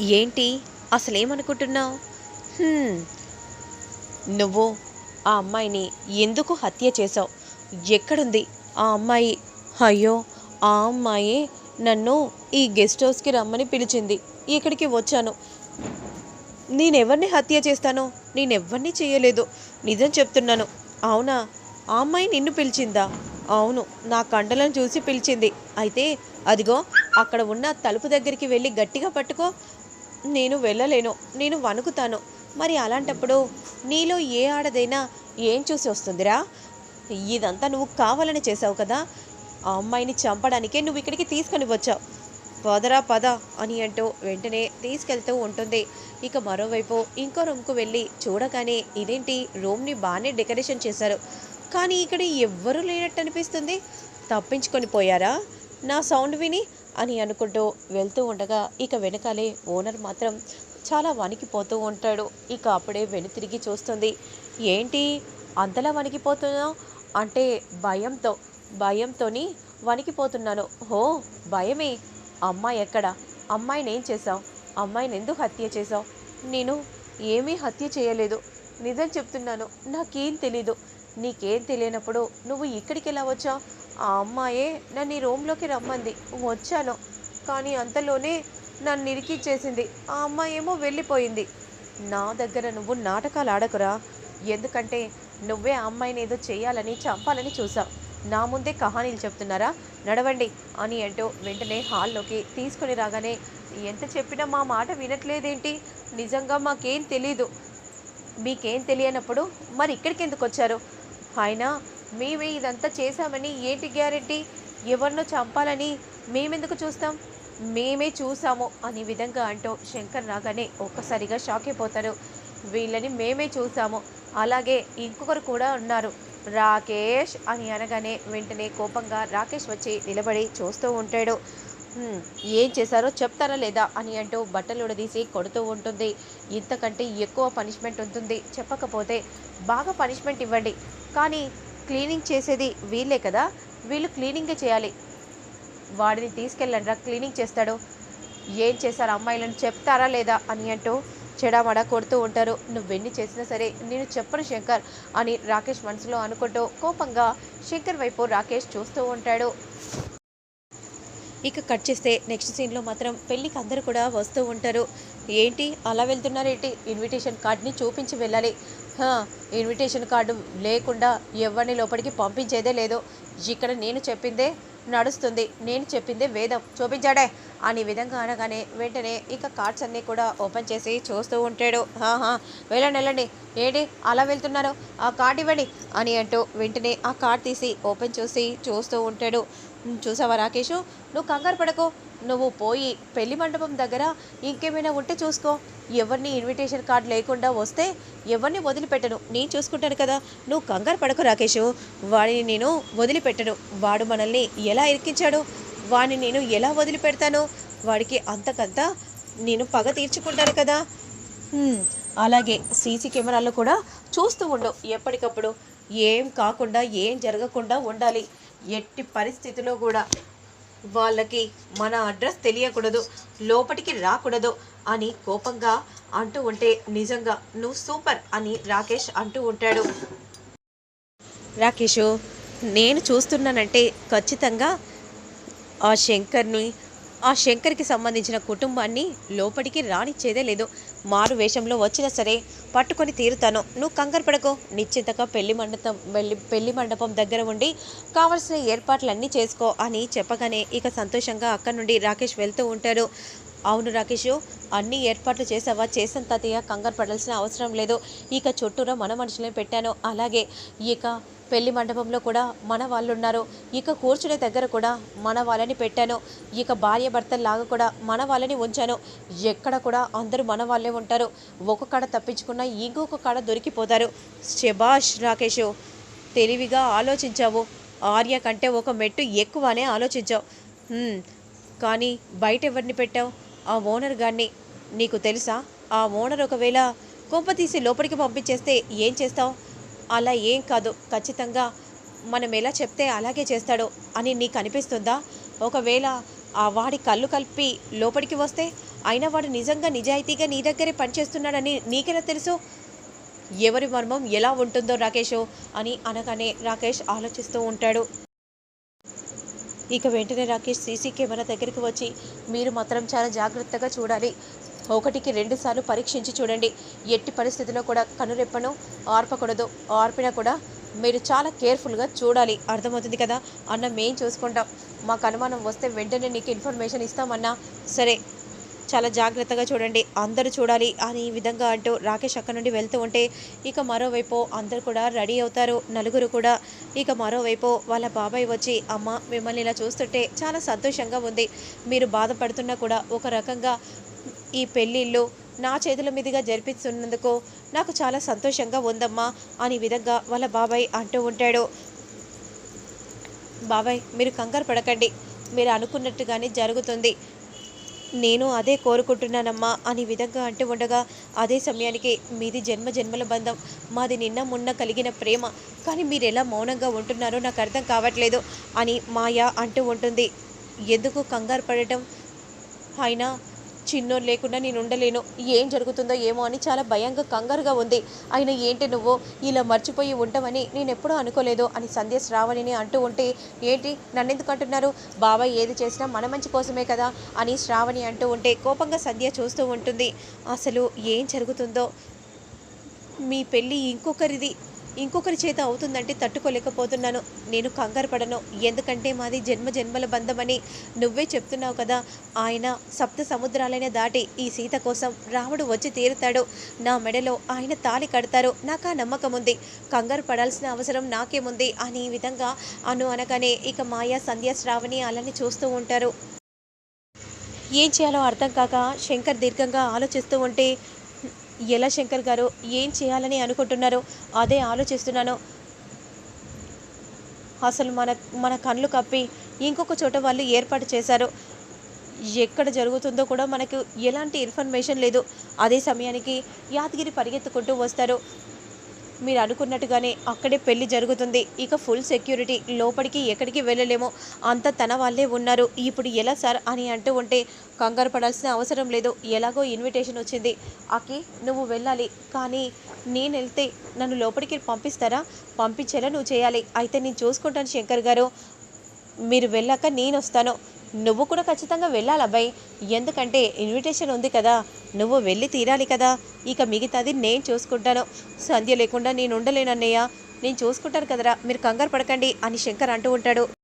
ఏంటి? అసలేమనుకుంటున్నావు? నువ్వు ఆ అమ్మాయిని ఎందుకు హత్య చేశావు? ఎక్కడుంది ఆ అమ్మాయి? అయ్యో ఆ అమ్మాయి నన్ను ఈ గెస్ట్ హౌస్కి రమ్మని పిలిచింది. ఇక్కడికి వచ్చాను. నేనెవరిని హత్య చేస్తాను నేనెవరిని చేయలేదు. నిజం చెప్తున్నాను. అవునా? ఆ అమ్మాయి నిన్ను పిలిచిందా? అవును నా కండలను చూసి పిలిచింది. అయితే అదిగో అక్కడ ఉన్న తలుపు దగ్గరికి వెళ్ళి గట్టిగా పట్టుకో. నేను వెళ్ళలేను నేను వణుకుతాను. మరి అలాంటప్పుడు నీలో ఏ ఆడదైనా ఏం చూసి వస్తుందిరా? ఇదంతా నువ్వు కావాలని చేసావు కదా? ఆ అమ్మాయిని చంపడానికే నువ్వు ఇక్కడికి తీసుకొని వచ్చావు. పదరా పద అని అంటూ వెంటనే తీసుకెళ్తూ ఉంటుంది. ఇక మరోవైపు ఇంకో రూమ్కు వెళ్ళి చూడగానే ఇదేంటి? రూమ్ని బాగానే డెకరేషన్ చేశారు. కానీ ఇక్కడ ఎవ్వరూ లేనట్టు అనిపిస్తుంది. తప్పించుకొని పోయారా? నా సౌండ్ విని అని అనుకుంటూ వెళ్తూ ఉండగా ఇక వెనకాలే ఓనర్ మాత్రం చాలా వణికిపోతూ ఉంటాడు. ఇక అప్పుడే వెనుతిరిగి చూస్తుంది. ఏంటి? అంతలా వణికిపోతున్నావు అంటే భయంతో భయంతోని వణికిపోతున్నాను. హో భయమే. అమ్మాయి ఎక్కడ? అమ్మాయిని ఏం చేశావు? అమ్మాయిని ఎందుకు హత్య చేశావు? నేను ఏమీ హత్య చేయలేదు. నిజం చెప్తున్నాను. నాకేం తెలీదు. నీకేం తెలియనప్పుడు నువ్వు ఇక్కడికి ఎలా వచ్చావు? ఆ అమ్మాయే నన్ను ఈ రూమ్లోకి రమ్మంది. వచ్చాను. కానీ అంతలోనే నన్ను ఇరికిచ్చేసింది ఆ అమ్మాయి ఏమో వెళ్ళిపోయింది. నా దగ్గర నువ్వు నాటకాలు ఆడకురా. ఎందుకంటే నువ్వే ఆ అమ్మాయిని ఏదో చేయాలని చంపాలని చూసావు. నా ముందే కహానీలు చెప్తున్నారా? నడవండి అని అంటూ వెంటనే హాల్లోకి తీసుకొని రాగానే ఎంత చెప్పినా మా మాట వినట్లేదేంటి? నిజంగా మాకేం తెలీదు. మీకేం తెలియనప్పుడు మరి ఇక్కడికి ఎందుకు వచ్చారు? ఆయన మేమే ఇదంతా చేశామని ఏంటి గ్యారెంటీ? ఎవరినో చంపాలని మేమెందుకు చూస్తాం? మేమే చూసాము అనే విధంగా అంటూ శంకర్ రాగానే ఒక్కసారిగా షాక్ అయిపోతారు వీళ్ళని మేమే చూసాము అలాగే ఇంకొకరు కూడా ఉన్నారు. రాకేష్ అని అనగానే వెంటనే కోపంగా రాకేష్ వచ్చి నిలబడి చూస్తూ ఉంటాడు. ఏం చేశారో చెప్తారా లేదా? అని అంటూ బట్టలు ఉడదీసి కొడుతూ ఉంటుంది. ఇంతకంటే ఎక్కువ పనిష్మెంట్ ఉంటుంది. చెప్పకపోతే బాగా పనిష్మెంట్ ఇవ్వండి. కానీ క్లీనింగ్ చేసేది వీళ్ళే కదా? వీళ్ళు క్లీనింగే చేయాలి. వాడిని తీసుకెళ్ళండి క్లీనింగ్ చేస్తాడు. ఏం చేశారు అమ్మాయిలను చెప్తారా లేదా అని అంటూ చెడామడా కొడుతూ ఉంటారు. నువ్వెన్ని చేసినా సరే నేను చెప్పను శంకర్ అని రాకేష్ మనసులో అనుకుంటూ కోపంగా శంకర్ వైపు రాకేష్ చూస్తూ ఉంటాడు. ఇక కట్ చేస్తే నెక్స్ట్ సీన్లో మాత్రం పెళ్ళికి అందరూ కూడా వస్తూ ఉంటారు. ఏంటి? అలా వెళ్తున్నారేంటి? ఇన్విటేషన్ కార్డ్ని చూపించి వెళ్ళాలి. ఇన్విటేషన్ కార్డు లేకుండా ఎవరిని లోపలికి పంపించేదే లేదు. ఇక్కడ నేను చెప్పిందే నడుస్తుంది నేను చెప్పిందే వేదం చూపించాడే అని విధంగా అనగానే వెంటనే ఇక కార్డ్స్ అన్నీ కూడా ఓపెన్ చేసి చూస్తూ ఉంటాడు. ఆహా వెళ్ళండి వెళ్ళండి. ఏంటి అలా వెళ్తున్నారు? ఆ కార్డ్ ఇవ్వండి అని అంటూ వెంటనే ఆ కార్డ్ తీసి ఓపెన్ చూసి చూస్తూ ఉంటాడు. చూసావా రాకేషు? నువ్వు కంగారు పడకు. నువ్వు పోయి పెళ్ళి మండపం దగ్గర ఇంకేమైనా ఉంటే చూసుకో. ఎవరిని ఇన్విటేషన్ కార్డ్ లేకుండా వస్తే ఎవరిని వదిలిపెట్టను. నేను చూసుకుంటాను కదా. నువ్వు కంగారు పడకు రాకేషు. వాడిని నేను వదిలిపెట్టను. వాడు మనల్ని ఎలా ఇరికించాడు? వాడిని నేను ఎలా వదిలిపెడతాను? వాడికి అంతకంతా నేను పగ తీర్చుకుంటాను కదా. అలాగే సీసీ కెమెరాలు కూడా చూస్తూ ఉండవు ఎప్పటికప్పుడు ఏం కాకుండా ఏం జరగకుండా ఉండాలి. ఎట్టి పరిస్థితిలో కూడా. వాళ్ళకి మన అడ్రస్ తెలియకూడదు లోపలికి రాకూడదు అని కోపంగా అంటూ ఉంటే నిజంగా నువ్వు సూపర్ అని రాకేష్ అంటూ ఉంటాడు. రాకేష్ నేను చూస్తున్నానంటే ఖచ్చితంగా ఆ శంకర్ని ఆ శంకర్కి సంబంధించిన కుటుంబాన్ని లోపలికి రానిచ్చేదే లేదు. మారు వేషంలో వచ్చినా సరే పట్టుకొని తీరుతాను. నువ్వు కంగారు పడకు. నిశ్చింతగా పెళ్ళి మండపం వెళ్ళి పెళ్ళి మండపం దగ్గర ఉండి కావలసిన ఏర్పాట్లన్నీ చేసుకో అని చెప్పగానే ఇక సంతోషంగా అక్కడి నుండి రాకేష్ వెళ్తూ ఉంటాడు. అవును రాకేష్ అన్ని ఏర్పాట్లు చేసావా? చేసిన తాతయ్య కంగారు పడాల్సిన అవసరం లేదు. ఇక చుట్టూరా మన మనుషులే పెట్టాను. అలాగే ఇక పెళ్ళి మండపంలో కూడా మన వాళ్ళు ఉన్నారు ఇక కూర్చునే దగ్గర కూడా మన వాళ్ళని పెట్టాను. ఇక భార్య భర్తల్లాగా కూడా మన వాళ్ళని ఉంచాను. ఎక్కడ కూడా అందరూ మన వాళ్ళే ఉంటారు. ఒక కాడ తప్పించుకున్నా ఇంకొక కాడ దొరికిపోతారు. శభాష్ రాకేష్ తెలివిగా ఆలోచించావు. ఆర్య కంటే ఒక మెట్టు ఎక్కువనే ఆలోచించావు. కానీ బయట ఎవరిని పెట్టావు? ఆ ఓనర్ గారిని నీకు తెలుసా? ఆ ఓనర్ ఒకవేళ కొంప తీసి లోపలికి పంపించేస్తే ఏం చేస్తావు? అలా ఏం కాదు. ఖచ్చితంగా మనం ఎలా చెప్తే అలాగే చేస్తాడు అని నీకు అనిపిస్తుందా? ఒకవేళ ఆ వాడి కళ్ళు కలిపి లోపలికి వస్తే అయినా వాడు నిజంగా నిజాయితీగా నీ దగ్గరే పనిచేస్తున్నాడని నీకెలా తెలుసు? ఎవరి మర్మం ఎలా ఉంటుందో రాకేష్ అని అనగానే రాకేష్ ఆలోచిస్తూ ఉంటాడు. ఇక వెంటనే రాకేష్ సీసీ కెమెరా దగ్గరికి వచ్చి మీరు మాత్రం చాలా జాగ్రత్తగా చూడాలి. ఒకటికి రెండుసార్లు పరీక్షించి చూడండి. ఎట్టి పరిస్థితిలో కూడా కనురెప్పను ఆర్పకూడదు. ఆర్పినా కూడా మీరు చాలా కేర్ఫుల్గా చూడాలి. అర్థమవుతుంది కదా? అన్న మేం చూసుకుంటాం. మాకు అనుమానం వస్తే వెంటనే నీకు ఇన్ఫర్మేషన్ ఇస్తామన్నా సరే. చాలా జాగ్రత్తగా చూడండి. అందరూ చూడాలి అని ఈ విధంగా అంటూ రాకేష్ అక్కడ నుండి వెళ్తూ ఉంటే ఇక మరోవైపు అందరూ కూడా రెడీ అవుతారు. నలుగురు కూడా. ఇక మరోవైపు వాళ్ళ బాబాయ్ వచ్చి అమ్మ మిమ్మల్ని ఇలా చూస్తుంటే చాలా సంతోషంగా ఉంది. మీరు బాధపడుతున్నా కూడా ఒక రకంగా ఈ పెళ్ళిళ్ళు నా చేతుల మీదుగా జరిపిస్తున్నందుకు నాకు చాలా సంతోషంగా ఉందమ్మా అని విధంగా వాళ్ళ బాబాయ్ అంటూ ఉంటాడు. బాబాయ్ మీరు కంగారు పడకండి. మీరు అనుకున్నట్టుగానే జరుగుతుంది. నేను అదే కోరుకుంటున్నానమ్మా అని విధంగా అంటూ ఉండగా అదే సమయానికి మీది జన్మ జన్మల బంధం మాది నిన్న మొన్న కలిగిన ప్రేమ. కానీ మీరు ఎలా మౌనంగా ఉంటున్నారో నాకు అర్థం కావట్లేదు అని మాయ అంటూ ఉంటుంది. ఎందుకు కంగారు పడటం? అయినా చిన్నోరు లేకుండా నేను ఉండలేను. ఏం జరుగుతుందో ఏమో అని చాలా భయంగా కంగారుగా ఉంది. అయినా ఏంటి నువ్వు? ఇలా మర్చిపోయి ఉంటావని నేను ఎప్పుడూ అనుకోలేదు అని సంధ్య శ్రావణిని అంటూ ఉంటే ఏంటి? నన్ను ఎందుకు అంటున్నారు? బాబాయ్ ఏది చేసినా మన మంచి కోసమే కదా అని శ్రావణి అంటూ ఉంటే కోపంగా సంధ్య చూస్తూ ఉంటుంది. అసలు ఏం జరుగుతుందో? మీ పెళ్ళి ఇంకొకరిది. ఇంకొకరి చేత అవుతుందంటే తట్టుకోలేకపోతున్నాను. నేను కంగారు పడను. ఎందుకంటే మాది జన్మ జన్మల బంధమని నువ్వే చెప్తున్నావు కదా. ఆయన సప్త సముద్రాలైన దాటి ఈ సీత కోసం రాముడు వచ్చి తీరుతాడు. నా మెడలో ఆయన తాళి కడతారు. నాకు ఆ నమ్మకం ఉంది. కంగారు పడాల్సిన అవసరం నాకేముంది అని ఈ విధంగా అను అనగానే ఇక మాయా సంధ్యా శ్రావణి అలానే చూస్తూ ఉంటారు. ఏం చేయాలో అర్థం కాక శంకర్ దీర్ఘంగా ఆలోచిస్తూ ఉంటే ఎలా శంకర్ గారు ఏం చేయాలని అనుకుంటున్నారో అదే ఆలోచిస్తున్నాను. అసలు మన మన కళ్ళు కప్పి ఇంకొక చోట వాళ్ళు ఏర్పాటు చేశారు. ఎక్కడ జరుగుతుందో కూడా మనకు ఎలాంటి ఇన్ఫర్మేషన్ లేదు. అదే సమయానికి యాదగిరి పరిగెత్తుకుంటూ వస్తారు. మీరు అనుకున్నట్టుగానే అక్కడే పెళ్ళి జరుగుతుంది. ఇక ఫుల్ సెక్యూరిటీ. లోపలికి ఎక్కడికి వెళ్ళలేము. అంత తన వాళ్ళే ఉన్నారు. ఇప్పుడు ఎలా సార్ అని అంటూ ఉంటే కంగారు పడాల్సిన అవసరం లేదు. ఎలాగో ఇన్విటేషన్ వచ్చింది. అకి నువ్వు వెళ్ళాలి. కానీ నేను వెళ్తే నన్ను లోపలికి పంపిస్తారా? పంపించేలా నువ్వు చేయాలి. అయితే నేను చూసుకుంటాను శంకర్ గారు. మీరు వెళ్ళాక నేను వస్తాను. నువ్వు కూడా ఖచ్చితంగా వెళ్ళాలి అబ్బాయి. ఎందుకంటే ఇన్విటేషన్ ఉంది కదా నువ్వు వెళ్ళి తీరాలి కదా. ఇక మిగతాది నేను చూసుకుంటాను. సంధ్య లేకుండా నేను ఉండలేనన్నయ్య నేను చూసుకుంటాను కదరా. మీరు కంగారు పడకండి అని శంకర్ అంటూ ఉంటాడు.